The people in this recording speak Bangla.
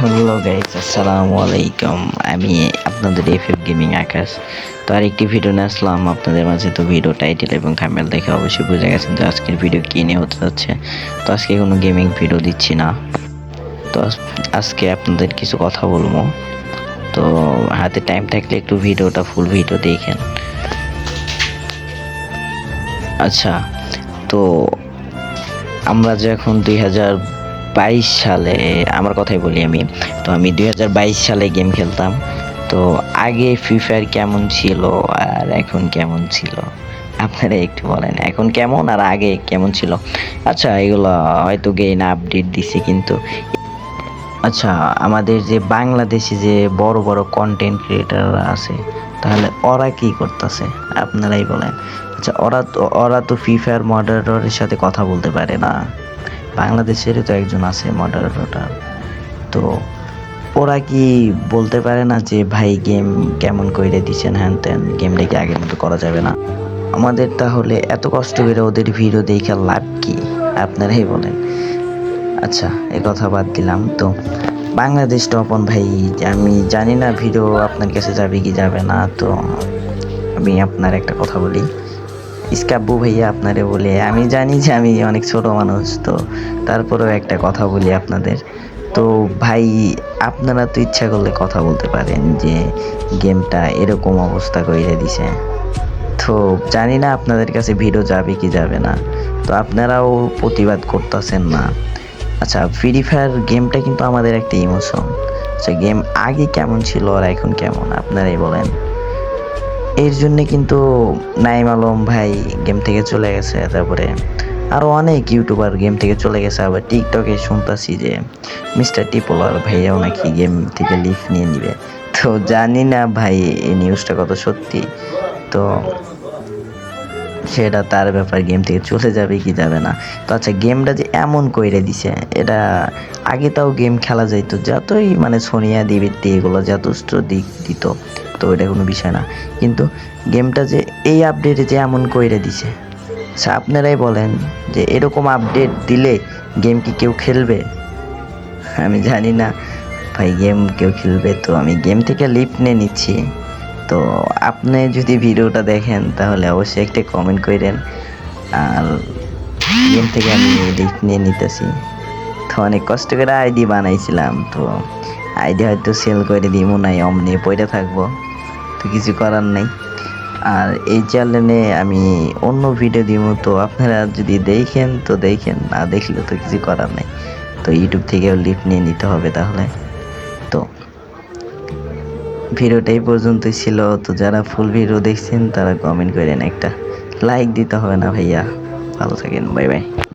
হ্যালো গাইস, আসসালামু আলাইকুম। আমি আপনাদের এফএফ গেমিং আকাশ। তো আর একটি ভিডিও নিয়ে আসলাম। আপনাদের মাঝে তো ভিডিও টাইটেল এবং থাম্বনেল দেখে অবশ্যই বুঝে গেছেন যে আজকের ভিডিও কী নিয়ে হতে যাচ্ছে। তো আজকে কোনো গেমিং ভিডিও দিচ্ছি না। তো আজকে আপনাদের কিছু কথা বলব। তো হাতে টাইম থাকলে একটু ভিডিওটা ফুল ভিডিও দেখেন। আচ্ছা তো আমরা যখন দুই হাজার বাইশ সালে, আমার কথাই বলি আমি। তো আমি দুই হাজার বাইশ সালে গেম খেলতাম। তো আগে ফ্রি ফায়ার কেমন ছিল আর এখন কেমন ছিল? আপনারা একটু বলেন, এখন কেমন আর আগে কেমন ছিল? আচ্ছা এগুলো হয়তো গেইন আপডেট দিছে, কিন্তু আচ্ছা আমাদের যে বাংলাদেশে যে বড় বড় কন্টেন্ট ক্রিয়েটাররা আছে, তাহলে ওরা কি করতেছে? আপনারাই বলেন। আচ্ছা ওরা তো ওরা তো ফ্রি ফায়ার মডারেটরের সাথে কথা বলতে পারে না। বাংলাদেশেরই তো একজন আছে মডারেটর তো ওরা কি বলতে পারে না যে, ভাই গেম কেমন কইরে দিচ্ছেন হ্যান ত্যান গেমটা কি আগের মতো করা যাবে না? আমাদের তাহলে এত কষ্ট করে ওদের ভিডিও দেখে লাভ কি? আপনারাই বলেন। আচ্ছা এ কথা বাদ দিলাম। তো বাংলাদেশ টপন ভাই, আমি জানি না ভিডিও আপনার কাছে যাবে কি যাবে না। তো আমি আপনার একটা কথা বলি। ইস্কাব্বু ভাইয়া আপনারে বলে, আমি জানি যে আমি অনেক ছোট মানুষ, তো তারপরেও একটা কথা বলি আপনাদের। তো ভাই, আপনারা তো ইচ্ছা করলে কথা বলতে পারেন যে গেমটা এরকম অবস্থা করে দিছে। তো জানি না আপনাদের কাছে ভিডিও যাবে কি যাবে না, তো আপনারাও প্রতিবাদ করতেছেন না। আচ্ছা ফ্রি ফায়ার গেমটা কিন্তু আমাদের একটা ইমোশন আচ্ছা গেম আগে কেমন ছিল আর এখন কেমন, আপনারাই বলেন। এর জন্য কিন্তু নাইম আলম ভাই গেম থেকে চলে গেছে, তারপরে আরও অনেক ইউটিউবার গেম থেকে চলে গেছে, আবার টিকটকে শুনতেছি যে মিস্টার টিপোলার ভাইয়াও নাকি গেম থেকে লিফ নিয়ে নিবে। তো জানি না ভাই এই নিউজটা কত সত্যি। তো সেটা তার ব্যাপার গেম থেকে চলে যাবে কি যাবে না। তো আচ্ছা গেমটা যে এমন কইরে দিছে, এটা আগে তাও গেম খেলা যাইতো, যতই মানে সোনিয়া দিবিত্তি এগুলো যথেষ্ট দিক দিত, তো এটা কোনো বিষয় না। কিন্তু গেমটা যে এই আপডেটে যে এমন কইরে দিছে আচ্ছা আপনারাই বলেন যে এরকম আপডেট দিলে গেম কি কেউ খেলবে? আমি জানি না। ভাই গেম কেউ খেলবে তো, আমি গেম থেকে লিফট নিয়ে নিচ্ছি। তো আপনি যদি ভিডিওটা দেখেন, তাহলে অবশ্যই একটা কমেন্ট করেন আর গেম থেকে আমি লিফট নিয়ে নিতেছি। তো অনেক কষ্ট করে আইডি বানাইছিলাম, তো আইডি হয়তো সেল করে দিব নাই অমনি পড়ে থাকব। তো কিছু করার নেই। আর এই চ্যানেলে আমি অন্য ভিডিও দিব তো আপনারা যদি দেখেন, তো দেখেন, না দেখলে তো কিছু করার নেই। তো ইউটিউব থেকেও লিফট নিয়ে নিতে হবে তাহলে। তো ভিডিওটা এই পর্যন্তই ছিল। তো যারা ফুল ভিডিও দেখছেন, তারা কমেন্ট করেন একটা। লাইক দিতে হবে না ভাইয়া। ভালো থাকেন বাই বাই